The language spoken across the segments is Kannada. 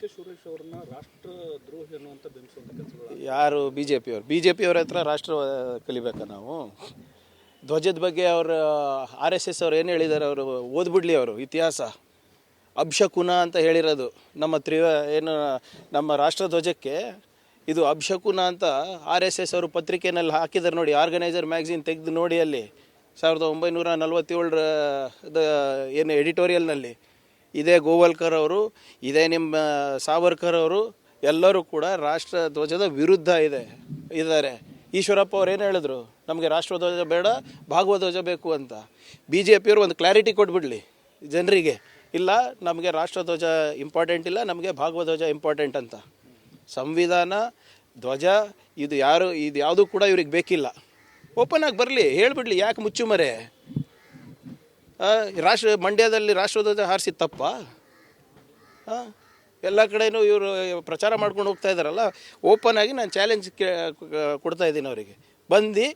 ಅವ್ರನ್ನ ರಾಷ್ಟ್ರ ಯಾರು ಬಿ ಜೆ ಪಿಯವ್ರು ಬಿ ಜೆ ಪಿಯವ್ರ ಹತ್ರ ರಾಷ್ಟ್ರ ಕಲಿಬೇಕಾ ನಾವು? ಧ್ವಜದ ಬಗ್ಗೆ ಅವರು, ಆರ್ ಎಸ್ ಎಸ್ ಅವ್ರು ಏನು ಹೇಳಿದ್ದಾರೆ ಅವರು? ಓದ್ಬಿಡ್ಲಿ ಅವರು, ಇತಿಹಾಸ. ಅಬ್ಶಕುನ ಅಂತ ಹೇಳಿರೋದು. ನಮ್ಮ ತ್ರಿವ, ಏನು, ನಮ್ಮ ರಾಷ್ಟ್ರ ಧ್ವಜಕ್ಕೆ ಇದು ಅಬ್ಶಕುನ ಅಂತ ಆರ್ ಎಸ್ ಎಸ್ ಅವರು ಪತ್ರಿಕೆನಲ್ಲಿ ಹಾಕಿದ್ದಾರೆ ನೋಡಿ ಆರ್ಗನೈಸರ್ ಮ್ಯಾಗ್ಝಿನ್ ತೆಗೆದು ನೋಡಿ ಅಲ್ಲಿ. ಸಾವಿರದ ಒಂಬೈನೂರ ನಲವತ್ತೇಳರ ಏನು ಎಡಿಟೋರಿಯಲ್ನಲ್ಲಿ ಇದೇ ಗೋವಲ್ಕರ್ ಅವರು, ಇದೇ ನಿಮ್ಮ ಸಾವರ್ಕರ್ ಅವರು, ಎಲ್ಲರೂ ಕೂಡ ರಾಷ್ಟ್ರ ಧ್ವಜದ ವಿರುದ್ಧ ಇದೆ, ಇದ್ದಾರೆ. ಈಶ್ವರಪ್ಪ ಅವ್ರು ಏನು ಹೇಳಿದ್ರು? ನಮಗೆ ರಾಷ್ಟ್ರಧ್ವಜ ಬೇಡ ಭಾಗವಧ್ವಜ ಬೇಕು ಅಂತ. ಬಿ ಜೆ ಪಿಯವರು ಒಂದು ಕ್ಲಾರಿಟಿ ಕೊಟ್ಬಿಡಲಿ ಜನರಿಗೆ. ಇಲ್ಲ, ನಮಗೆ ರಾಷ್ಟ್ರಧ್ವಜ ಇಂಪಾರ್ಟೆಂಟ್ ಇಲ್ಲ, ನಮಗೆ ಭಾಗವಧ್ವಜ ಇಂಪಾರ್ಟೆಂಟ್ ಅಂತ. ಸಂವಿಧಾನ, ಧ್ವಜ, ಇದು ಯಾರು, ಇದು ಯಾವುದೂ ಕೂಡ ಇವ್ರಿಗೆ ಬೇಕಿಲ್ಲ. ಓಪನ್ ಆಗಿ ಬರಲಿ, ಹೇಳಿಬಿಡ್ಲಿ, ಯಾಕೆ ಮುಚ್ಚುಮರೆ? ರಾಷ್ಟ್ರ ಮಂಡ್ಯದಲ್ಲಿ ರಾಷ್ಟ್ರಧ್ವಜ ಹಾರಿಸಿ ತಪ್ಪ. ಎಲ್ಲ ಕಡೆಯೂ ಇವರು ಪ್ರಚಾರ ಮಾಡ್ಕೊಂಡು ಹೋಗ್ತಾ ಇದ್ದಾರಲ್ಲ ಓಪನ್ ಆಗಿ ನಾನು ಚಾಲೆಂಜ್ ಕೊಡ್ತಾ ಇದ್ದೀನಿ ಅವರಿಗೆ. ಬಂದು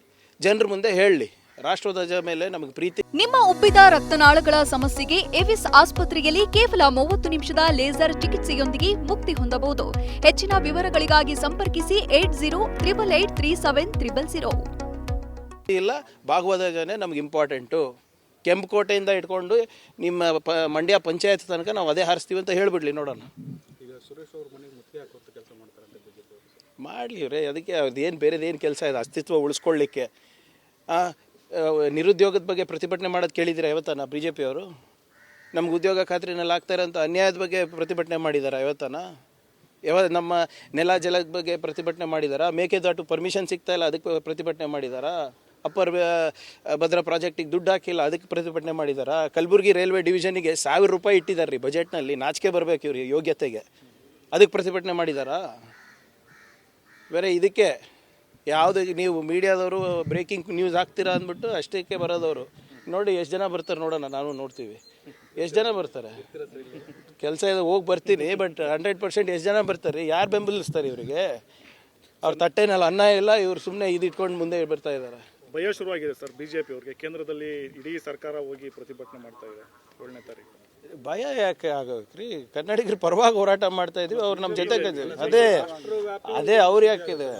ಜನರ ಮುಂದೆ ಹೇಳಲಿ ರಾಷ್ಟ್ರಧ್ವಜ ಮೇಲೆ ನಮಗೆ ಪ್ರೀತಿ. ನಿಮ್ಮ ಉಬ್ಬಿದ ರಕ್ತನಾಳಗಳ ಸಮಸ್ಯೆಗೆ ಎವಿಸ್ ಆಸ್ಪತ್ರೆಯಲ್ಲಿ ಕೇವಲ ಮೂವತ್ತು ನಿಮಿಷದ ಲೇಸರ್ ಚಿಕಿತ್ಸೆಯೊಂದಿಗೆ ಮುಕ್ತಿ ಹೊಂದಬಹುದು. ಹೆಚ್ಚಿನ ವಿವರಗಳಿಗಾಗಿ ಸಂಪರ್ಕಿಸಿ eight zero triple eight three seven triple zero. ಇಲ್ಲ ಭಾಗವತ ನಮಗೆ ನಮ್ಗೆ ಇಂಪಾರ್ಟೆಂಟು ಕೆಂಪುಕೋಟೆಯಿಂದ ಇಟ್ಕೊಂಡು ನಿಮ್ಮ ಪ ಮಂಡ್ಯ ಪಂಚಾಯತ್ ತನಕ ನಾವು ಅದೇ ಹಾರಿಸ್ತೀವಿ ಅಂತ ಹೇಳಿಬಿಡ್ಲಿ ನೋಡೋಣ. ಮಾಡಲಿ ರೇ ಅದಕ್ಕೆ ಅದೇನು ಬೇರೆದೇನು ಕೆಲಸ ಇದೆ ಅಸ್ತಿತ್ವ ಉಳಿಸ್ಕೊಳ್ಳಿಕ್ಕೆ. ನಿರುದ್ಯೋಗದ ಬಗ್ಗೆ ಪ್ರತಿಭಟನೆ ಮಾಡೋದು ಕೇಳಿದ್ದೀರಾ ಯಾವತ್ತಾನ ಬಿ ಜೆ ಪಿಯವರು ನಮ್ಗೆ ಉದ್ಯೋಗ ಖಾತ್ರಿನಲ್ಲಿ ಆಗ್ತಾರೆ ಅಂತ ಅನ್ಯಾಯದ ಬಗ್ಗೆ ಪ್ರತಿಭಟನೆ ಮಾಡಿದಾರ ಯಾವತ್ತಾನ? ಯಾವ ನಮ್ಮ ನೆಲ ಜಲದ ಬಗ್ಗೆ ಪ್ರತಿಭಟನೆ ಮಾಡಿದಾರ? ಮೇಕೆದಾಟು ಪರ್ಮಿಷನ್ ಸಿಗ್ತಾ ಇಲ್ಲ ಅದಕ್ಕೆ ಪ್ರತಿಭಟನೆ ಮಾಡಿದಾರಾ? ಅಪ್ಪರ್ ಭದ್ರಾ ಪ್ರಾಜೆಕ್ಟಿಗೆ ದುಡ್ಡು ಹಾಕಿಲ್ಲ, ಅದಕ್ಕೆ ಪ್ರತಿಭಟನೆ ಮಾಡಿದಾರ? ಕಲಬುರಗಿ ರೈಲ್ವೆ ಡಿವಿಷನಿಗೆ ಸಾವಿರ ರೂಪಾಯಿ ಇಟ್ಟಿದ್ದಾರೆ ರೀ ಬಜೆಟ್ನಲ್ಲಿ, ನಾಚಿಕೆ ಬರಬೇಕು ಇವ್ರಿಗೆ ಯೋಗ್ಯತೆಗೆ. ಅದಕ್ಕೆ ಪ್ರತಿಭಟನೆ ಮಾಡಿದಾರಾ? ಬೇರೆ ಇದಕ್ಕೆ ಯಾವುದು, ನೀವು ಮೀಡಿಯಾದವರು ಬ್ರೇಕಿಂಗ್ ನ್ಯೂಸ್ ಹಾಕ್ತೀರಾ ಅಂದ್ಬಿಟ್ಟು ಅಷ್ಟಕ್ಕೆ ಬರೋದವರು. ನೋಡಿ, ಎಷ್ಟು ಜನ ಬರ್ತಾರೆ ನೋಡೋಣ, ನಾನು ನೋಡ್ತೀವಿ. ಎಷ್ಟು ಜನ ಬರ್ತಾರೆ? ಕೆಲಸ ಇದೆ ಹೋಗಿ ಬರ್ತೀನಿ ಬಟ್ ಹಂಡ್ರೆಡ್ ಪರ್ಸೆಂಟ್ ಎಷ್ಟು ಜನ ಬರ್ತಾರೆ? ಯಾರು ಬೆಂಬಲಿಸ್ತಾರೆ ಇವರಿಗೆ? ಅವ್ರ ತಟ್ಟೆನಲ್ಲಿ ಅನ್ನ ಇಲ್ಲ, ಇವ್ರು ಸುಮ್ಮನೆ ಇದು ಇಟ್ಕೊಂಡು ಮುಂದೆ ಬರ್ತಾ ಇದ್ದಾರೆ ಭಯ ಶುರುವಾಗಿದೆ ಸರ್ ಬಿಜೆಪಿ ಅವ್ರಿಗೆ. ಕೇಂದ್ರದಲ್ಲಿ ಇಡೀ ಸರ್ಕಾರ ಹೋಗಿ ಪ್ರತಿಭಟನೆ ಮಾಡ್ತಾ ಇದೆ. ಏಳನೇ ತಾರೀಕು. ಭಯ ಯಾಕೆ ಆಗೋಕ್ರಿ? ಕನ್ನಡಿಗರ ಪರವಾಗಿ ಹೋರಾಟ ಮಾಡ್ತಾ ಇದೀವಿ ಅವ್ರು ನಮ್ಮ ಜೊತೆ ಅದೇ ಅದೇ ಅವ್ರು ಯಾಕಿದೆ?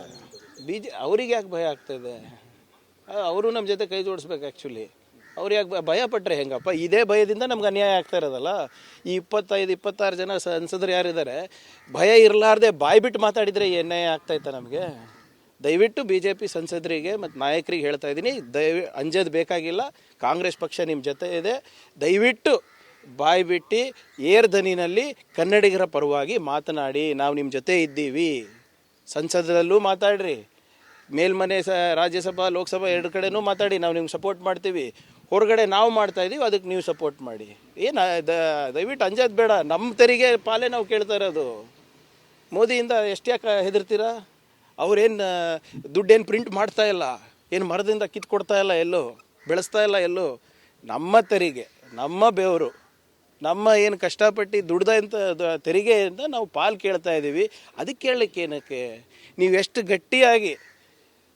ಬಿ ಜೆ ಅವ್ರಿಗೆ ಯಾಕೆ ಭಯ ಆಗ್ತಾ ಇದೆ? ಅವರು ನಮ್ಮ ಜೊತೆ ಕೈ ಜೋಡಿಸ್ಬೇಕು ಆ್ಯಕ್ಚುಲಿ ಅವ್ರು ಯಾಕೆ ಭಯ ಪಟ್ಟರೆ ಹೆಂಗಪ್ಪ? ಇದೇ ಭಯದಿಂದ ನಮ್ಗೆ ಅನ್ಯಾಯ ಆಗ್ತಾ ಇರೋದಲ್ಲ? ಈ ಇಪ್ಪತ್ತೈದು ಇಪ್ಪತ್ತಾರು ಜನ ಸಂಸದರು ಯಾರಿದ್ದಾರೆ ಭಯ ಇರಲಾರ್ದೆ ಬಾಯಿ ಬಿಟ್ಟು ಮಾತಾಡಿದರೆ ಅನ್ಯಾಯ ಆಗ್ತಾಯಿತ್ತ ನಮಗೆ? ದಯವಿಟ್ಟು ಬಿ ಜೆ ಪಿ ಸಂಸದರಿಗೆ ಮತ್ತು ನಾಯಕರಿಗೆ ಹೇಳ್ತಾ ಇದ್ದೀನಿ, ದಯವಿ, ಅಂಜೋದು ಬೇಕಾಗಿಲ್ಲ, ಕಾಂಗ್ರೆಸ್ ಪಕ್ಷ ನಿಮ್ಮ ಜೊತೆ ಇದೆ. ದಯವಿಟ್ಟು ಬಾಯಿ ಬಿಟ್ಟು, ಏರ್ ದನಿನಲ್ಲಿ ಕನ್ನಡಿಗರ ಪರವಾಗಿ ಮಾತನಾಡಿ, ನಾವು ನಿಮ್ಮ ಜೊತೆ ಇದ್ದೀವಿ. ಸಂಸದರಲ್ಲೂ ಮಾತಾಡ್ರಿ, ಮೇಲ್ಮನೆ ಸ, ರಾಜ್ಯಸಭಾ, ಲೋಕಸಭಾ ಎರಡು ಕಡೆನೂ ಮಾತಾಡಿ, ನಾವು ನಿಮ್ಗೆ ಸಪೋರ್ಟ್ ಮಾಡ್ತೀವಿ. ಹೊರಗಡೆ ನಾವು ಮಾಡ್ತಾ ಇದ್ದೀವಿ ಅದಕ್ಕೆ ನೀವು ಸಪೋರ್ಟ್ ಮಾಡಿ. ಏನು ದಯವಿಟ್ಟು ಅಂಜೋದು ಬೇಡ ನಮ್ಮ ತೆರಿಗೆ ಪಾಲೇ ನಾವು ಕೇಳ್ತಾ ಇರೋದು. ಮೋದಿಯಿಂದ ಎಷ್ಟು ಯಾಕೆ ಹೆದರ್ತೀರಾ? ಅವ್ರೇನು ದುಡ್ಡೇನು ಪ್ರಿಂಟ್ ಮಾಡ್ತಾ ಇಲ್ಲ, ಏನು ಮರದಿಂದ ಕಿತ್ಕೊಡ್ತಾ ಇಲ್ಲ ಎಲ್ಲೋ, ಬೆಳೆಸ್ತಾ ಇಲ್ಲ ಎಲ್ಲೋ, ನಮ್ಮ ತೆರಿಗೆ, ನಮ್ಮ ಬೆವರು, ನಮ್ಮ ಏನು ಕಷ್ಟಪಟ್ಟು ತೆರಿಗೆ ತೆರಿಗೆಯಿಂದ ನಾವು ಪಾಲು ಕೇಳ್ತಾ ಇದ್ದೀವಿ. ಅದಕ್ಕೆ ಕೇಳಲಿಕ್ಕೆ ಏನಕ್ಕೆ? ನೀವು ಎಷ್ಟು ಗಟ್ಟಿಯಾಗಿ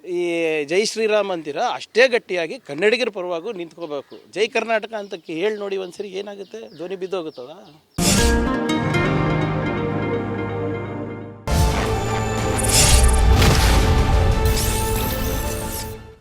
ಈ ಜೈ ಶ್ರೀರಾಮ್ ಅಂತೀರಾ, ಅಷ್ಟೇ ಗಟ್ಟಿಯಾಗಿ ಕನ್ನಡಿಗರ ಪರವಾಗೂ ನಿಂತ್ಕೋಬೇಕು. ಜೈ ಕರ್ನಾಟಕ ಅಂತ ಹೇಳಿ ನೋಡಿ ಒಂದ್ಸರಿ ಏನಾಗುತ್ತೆ? ಧ್ವನಿ ಬಿದ್ದೋಗುತ್ತದ?